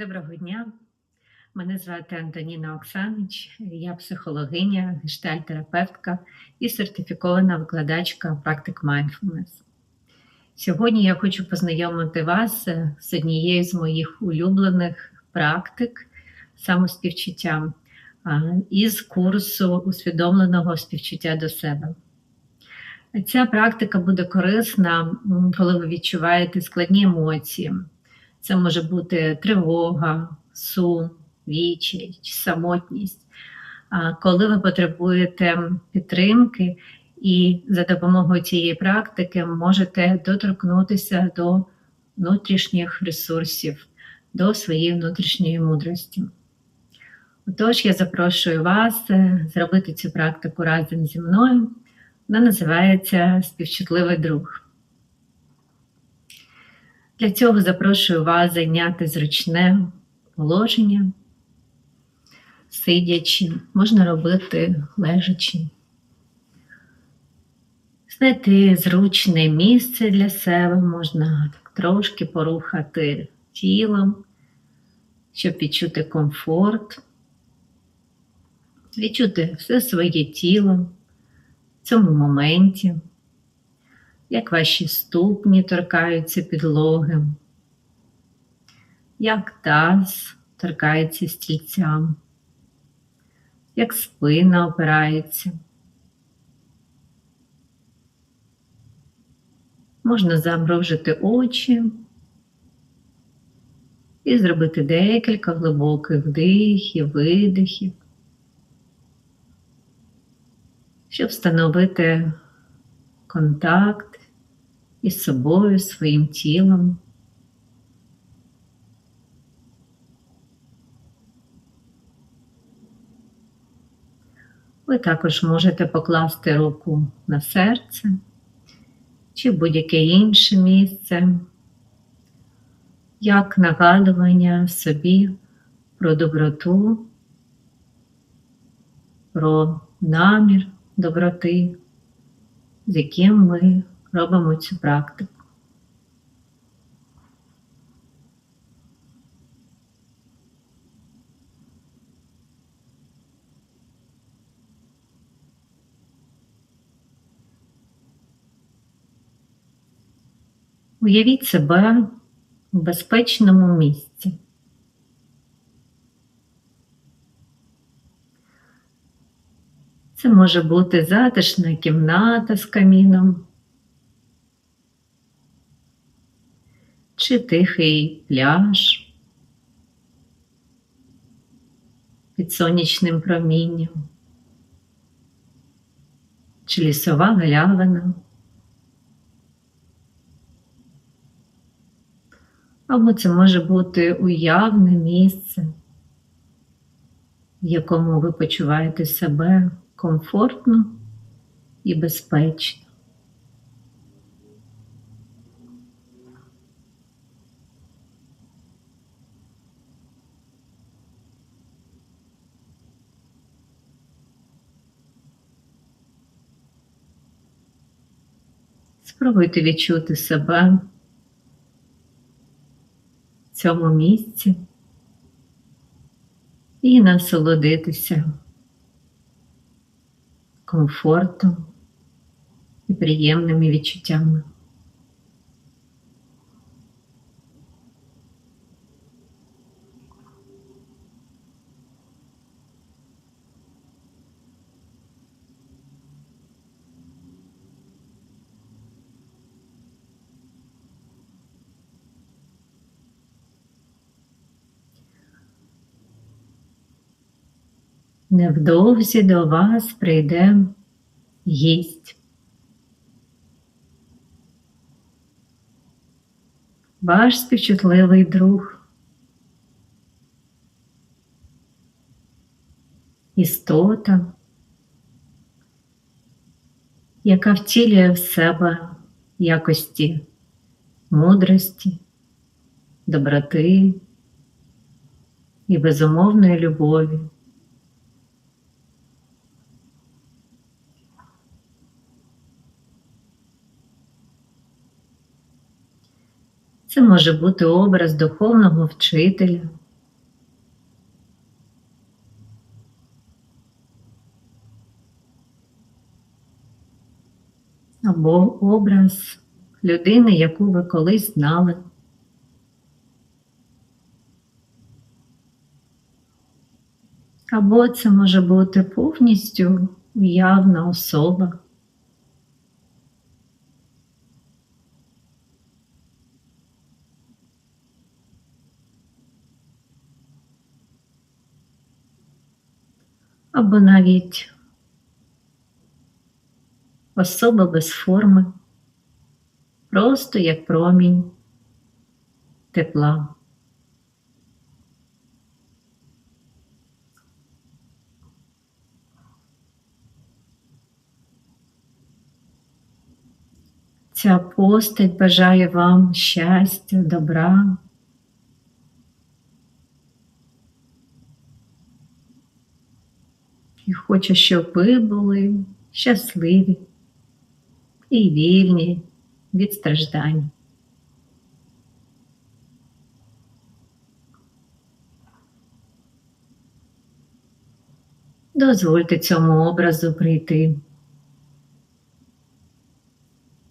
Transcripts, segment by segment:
Доброго дня. Мене звати Антоніна Оксанич, я психологиня, гештальтерапевтка і сертифікована викладачка практик Mindfulness. Сьогодні я хочу познайомити вас з однією з моїх улюблених практик самоспівчуття із курсу усвідомленого співчуття до себе. Ця практика буде корисна, коли ви відчуваєте складні емоції. Це може бути тривога, сум, відчай самотність. А Коли ви потребуєте підтримки, і за допомогою цієї практики можете доторкнутися до внутрішніх ресурсів, до своєї внутрішньої мудрості. Отож, я запрошую вас е, зробити цю практику разом зі мною. Вона називається Співчутливий друг. Для цього запрошую вас зайняти зручне положення, сидячи, можна робити лежачи. Знайти зручне місце для себе, можна трошки порухати тілом, щоб відчути комфорт, відчути все своє тіло в цьому моменті як ваші ступні торкаються підлоги, як таз торкається стільцям, як спина опирається. Можна замрожити очі і зробити декілька глибоких вдихів, видихів, щоб встановити контакт із собою, своїм тілом. Ви також можете покласти руку на серце чи будь-яке інше місце, як нагадування собі про доброту, про намір доброти, з яким ми робимо цю практику. Уявіть себе у безпечному місці. Це може бути затишна кімната з каміном, чи тихий пляж під сонячним промінням, чи лісова галявина. Або це може бути уявне місце, в якому ви почуваєте себе комфортно і безпечно. Спробуйте відчути себе в цьому місці і насолодитися комфортом і приємними відчуттями. Невдовзі до вас прийде гість. Ваш співчутливий друг. Істота, яка втілює в себе якості мудрості, доброти і безумовної любові. Це може бути образ духовного вчителя. Або образ людини, яку ви колись знали. Або це може бути повністю уявна особа. Або навіть особа без форми, просто як промінь тепла. Ця постать бажає вам щастя, добра. І хоче, щоб ви були щасливі і вільні від страждань. Дозвольте цьому образу прийти,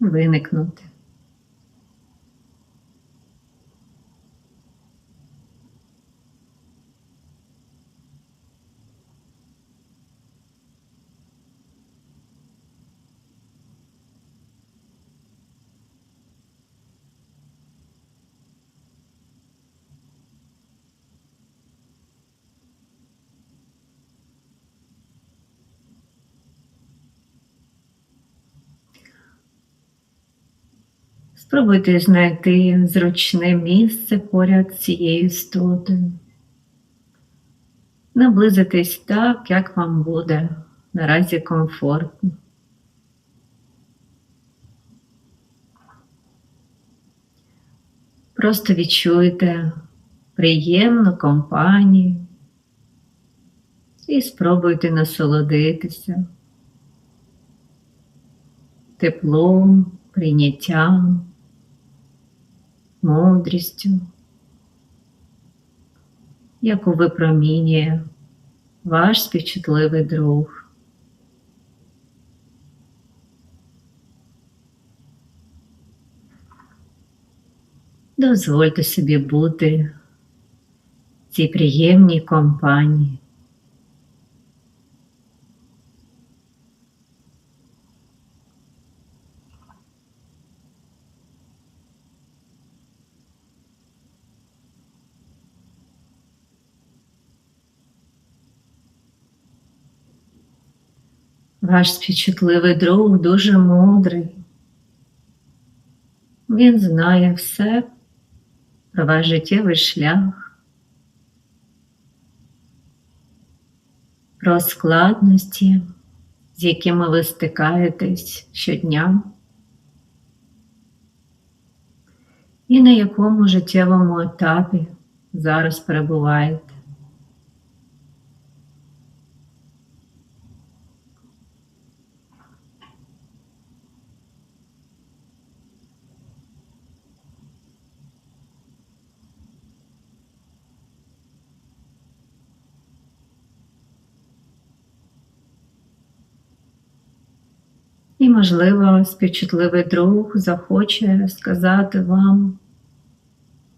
виникнути. Спробуйте знайти зручне місце поряд з цією істотою. Наблизитись так, як вам буде наразі комфортно. Просто відчуйте приємну компанію і спробуйте насолодитися теплом, прийняттям мудрістю, яку випромінює ваш співчутливий друг. Дозвольте собі бути в цій приємній компанії. Ваш співчутливий друг дуже мудрий. Він знає все про ваш життєвий шлях, про складності, з якими ви стикаєтесь щодня, і на якому життєвому етапі зараз перебуваєте. І, можливо, співчутливий друг захоче сказати вам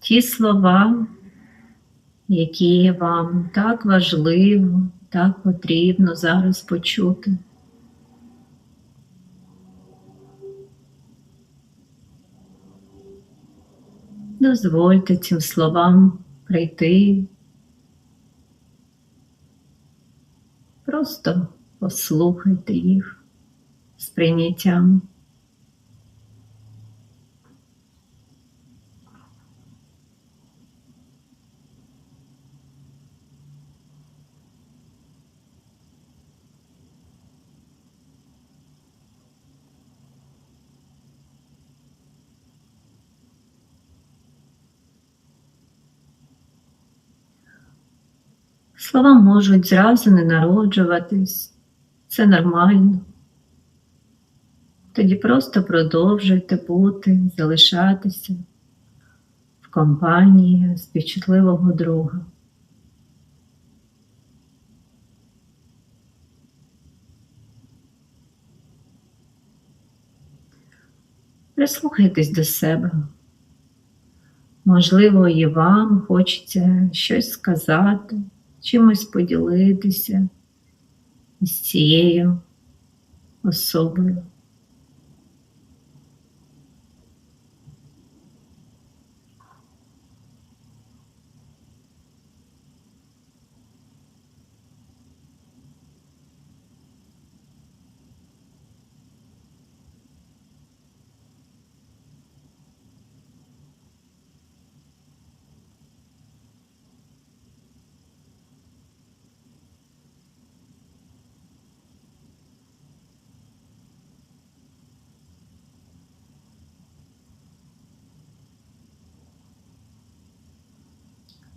ті слова, які вам так важливо, так потрібно зараз почути. Дозвольте цим словам прийти. Просто послухайте їх з прийняттям. Слова можуть зразу не народжуватись, це нормально. Тоді просто продовжуйте бути, залишатися в компанії співчутливого друга. Прислухайтесь до себе. Можливо, і вам хочеться щось сказати, чимось поділитися з цією особою.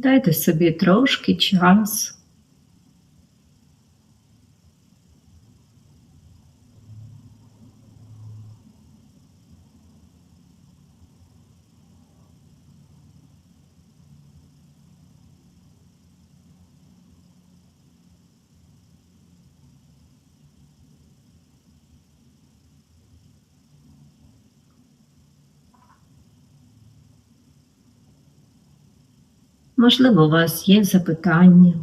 Дайте собі трошки часу. Можливо, у вас є запитання.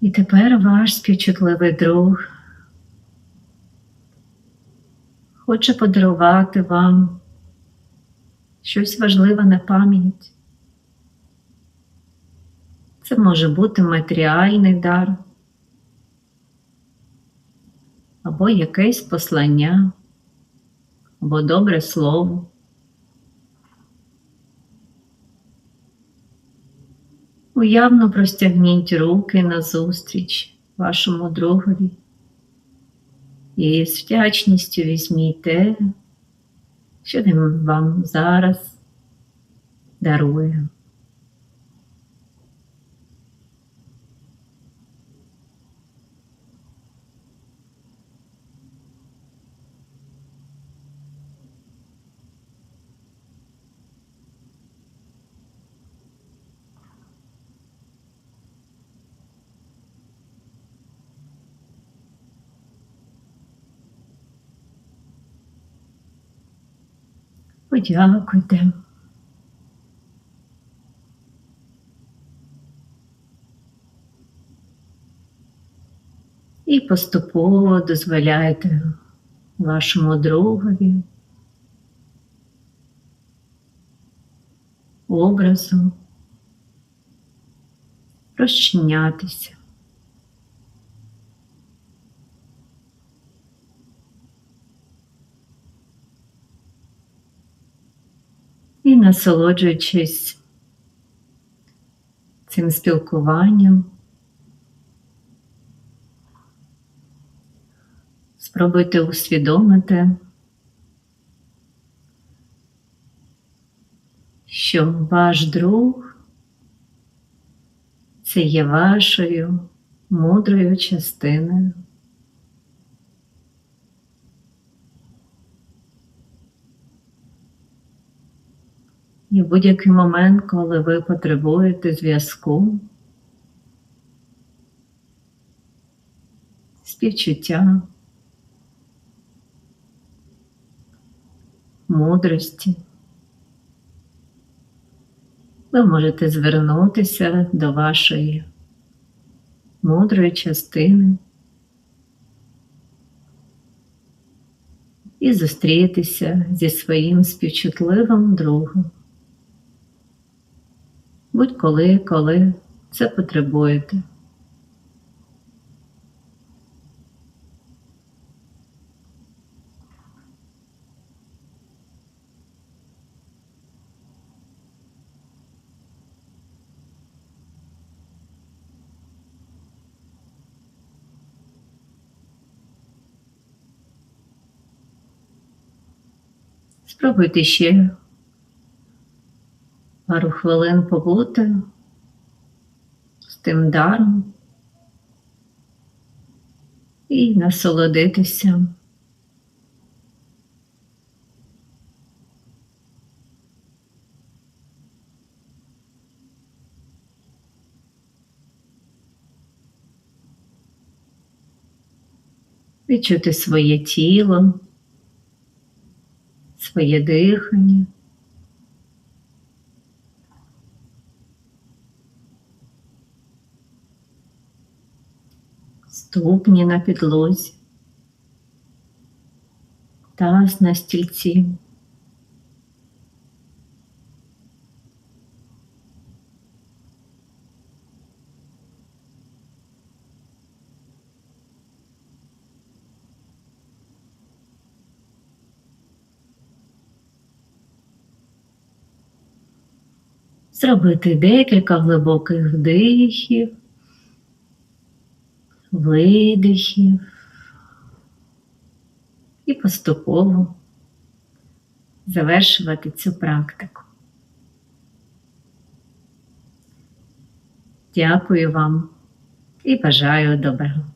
І тепер ваш співчутливий друг хоче подарувати вам щось важливе на пам'ять. Це може бути матеріальний дар або якесь послання, або добре слово. Уявно простягніть руки назустріч вашому другові і з вдячністю візьміть те, що він вам зараз дарує. Подякуйте. І поступово дозволяйте вашому другові образу розчинятися. І насолоджуючись цим спілкуванням, спробуйте усвідомити, що ваш друг це є вашою мудрою частиною. І в будь-який момент, коли ви потребуєте зв'язку, співчуття, мудрості, ви можете звернутися до вашої мудрої частини і зустрітися зі своїм співчутливим другом будь-коли, коли це потребуєте. Спробуйте ще пару хвилин побути з тим даром і насолодитися. Відчути своє тіло, своє дихання. Ступні на підлозі, таз на стільці. Зробити декілька глибоких вдихів, видихів і поступово завершувати цю практику. Дякую вам і бажаю добра.